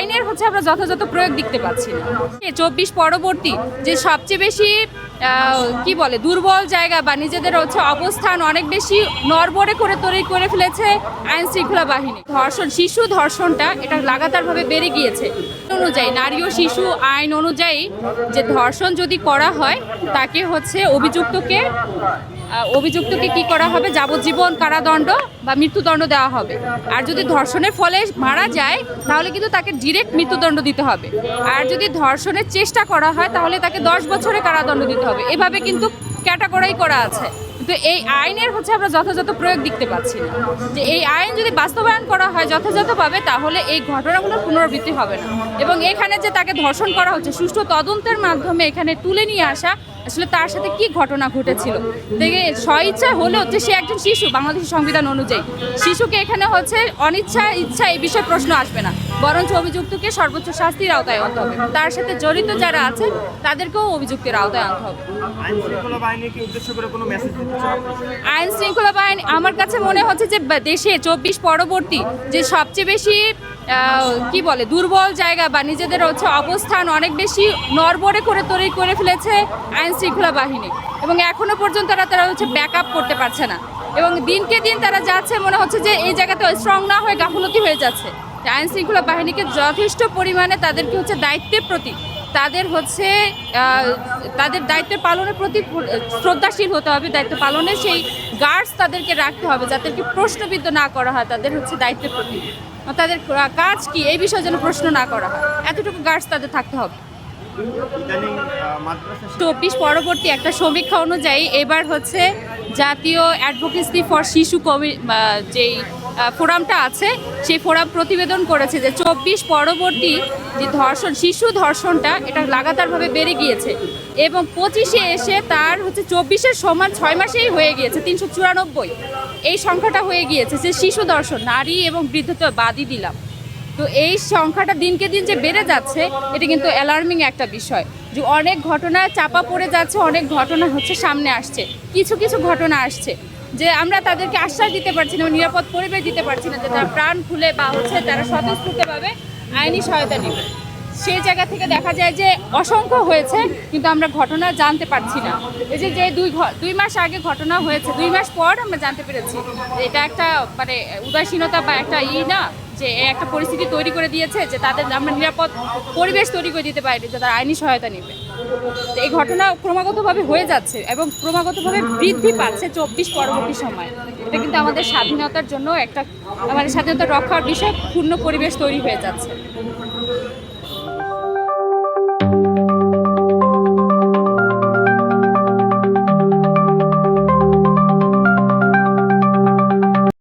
আইনের হচ্ছে আমরা যথাযথ প্রয়োগ দেখতে পাচ্ছি না। চব্বিশ পরবর্তী যে সবচেয়ে বেশি কি বলে, দুর্বল জায়গা বা নিজেদের হচ্ছে অবস্থান অনেক বেশি নড়বড়ে করে তৈরি করে ফেলেছে আইন শৃঙ্খলা বাহিনী। ধর্ষণ, শিশু ধর্ষণটা এটা লাগাতারভাবে বেড়ে গিয়েছে। অনুযায়ী, নারী ও শিশু আইন অনুযায়ী যে ধর্ষণ যদি করা হয়, তাকে হচ্ছে অভিযুক্তকে অভিযুক্তকে কি করা হবে? যাবজ্জীবন কারাদণ্ড বা মৃত্যুদণ্ড দেওয়া হবে। আর যদি ধর্ষণের ফলে মারা যায়, তাহলে কিন্তু তাকে ডিরেক্ট মৃত্যুদণ্ড দিতে হবে। আর যদি ধর্ষণের চেষ্টা করা হয়, তাহলে তাকে দশ বছরের কারাদণ্ড দিতে হবে। এভাবে কিন্তু ক্যাটাগরাই করা আছে। কিন্তু এই আইনের হচ্ছে আমরা যথাযথ প্রয়োগ দেখতে পাচ্ছি না। যে এই আইন যদি বাস্তবায়ন করা হয় যথাযথভাবে, তাহলে এই ঘটনাগুলোর পুনরাবৃত্তি হবে না। এবং এখানে যে তাকে ধর্ষণ করা হচ্ছে, সুষ্ঠু তদন্তের মাধ্যমে এখানে তুলে নিয়ে আসা, আসলে তার সাথে কি ঘটনা ঘটেছিল? দেখে স্বইচ্ছা হলেও যে সে একজন শিশু বাংলাদেশের সংবিধান অনুযায়ী। শিশুকে এখানে হচ্ছে অনিচ্ছা, ইচ্ছা এই বিষয়ে প্রশ্ন আসবে না। বরঞ্চ অভিযুক্তকে সর্বোচ্চ শাস্তির আওতায় আনতে হবে। তার সাথে জড়িত যারা আছে তাদেরকেও অভিযুক্তের আওতায় আনতে হবে। আইন শৃঙ্খলা বাহিনী, আমার কাছে মনে হচ্ছে যে দেশে চব্বিশ পরবর্তী যে সবচেয়ে বেশি কি বলে, দুর্বল জায়গা বা নিজেদের হচ্ছে অবস্থান অনেক বেশি নড়বড়ে করে তৈরি করে ফেলেছে আইন শৃঙ্খলা বাহিনী। এবং এখনও পর্যন্ত তারা তারা হচ্ছে ব্যাক করতে পারছে না। এবং দিনকে দিন তারা যাচ্ছে, মনে হচ্ছে যে এই জায়গাতে স্ট্রং না হয়ে গাফলতি হয়ে যাচ্ছে। আইন শৃঙ্খলা বাহিনীকে যথেষ্ট পরিমাণে তাদেরকে হচ্ছে দায়িত্বের প্রতি তাদের হচ্ছে তাদের দায়িত্ব পালনের প্রতি শ্রদ্ধাশীল হতে হবে, দায়িত্ব পালনে সেই গার্ডস তাদেরকে রাখতে হবে, যাদেরকে প্রশ্নবিদ্ধ না করা হয়, তাদের হচ্ছে দায়িত্বের প্রতি। তাদের কাজ কি, এই বিষয়ে যেন প্রশ্ন না করা হয়। এতটুকু গার্ডস তাদের থাকতে হবে। চব্বিশ পরবর্তী একটা সমীক্ষা অনুযায়ী এবার হচ্ছে জাতীয় অ্যাডভোকেসি ফর শিশু কমি যেই ফোরামটা আছে, সেই ফোরাম প্রতিবেদন করেছে যে চব্বিশ পরবর্তী যে ধর্ষণ, শিশু ধর্ষণটা, এটা লাগাতারভাবে বেড়ে গিয়েছে এবং পঁচিশে এসে তার হচ্ছে চব্বিশের সমান ছয় মাসেই হয়ে গিয়েছে, তিনশো চুরানব্বই। এই সংখ্যাটা হয়ে গিয়েছে যে শিশু ধর্ষণ, নারী এবং বৃদ্ধ তো বাদই দিলাম। তো এই সংখ্যাটা দিনকে দিন যে বেড়ে যাচ্ছে, এটা কিন্তু অ্যালার্মিং একটা বিষয় যে অনেক ঘটনা চাপা পড়ে যাচ্ছে, অনেক ঘটনা হচ্ছে সামনে আসছে, কিছু কিছু ঘটনা আসছে। যে আমরা তাদেরকে আশ্বাস দিতে পারছি না, নিরাপদ পরিবেশ দিতে পারছি না যে তারা প্রাণ খুলে বা হচ্ছে তারা স্বতঃস্ফূর্তভাবে আইনি সহায়তা নেবে। সেই জায়গা থেকে দেখা যায় যে অসংখ্য হয়েছে, কিন্তু আমরা ঘটনা জানতে পারছি না। এই যে যে দুই দুই মাস আগে ঘটনা হয়েছে, দুই মাস পর আমরা জানতে পেরেছি। এটা একটা মানে উদাসীনতা বা একটা ই না, যে একটা পরিস্থিতি তৈরি করে দিয়েছে, যে তাদের আমরা নিরাপদ পরিবেশ তৈরি করে দিতে পারি, যে তারা আইনি সহায়তা নেবে। তো এই ঘটনা ক্রমাগতভাবে হয়ে যাচ্ছে এবং ক্রমাগতভাবে বৃদ্ধি পাচ্ছে চব্বিশ পরবর্তী সময়। এটা কিন্তু আমাদের স্বাধীনতার জন্য একটা, আমাদের স্বাধীনতা রক্ষার বিষয়ে পূর্ণ পরিবেশ তৈরি হয়ে যাচ্ছে।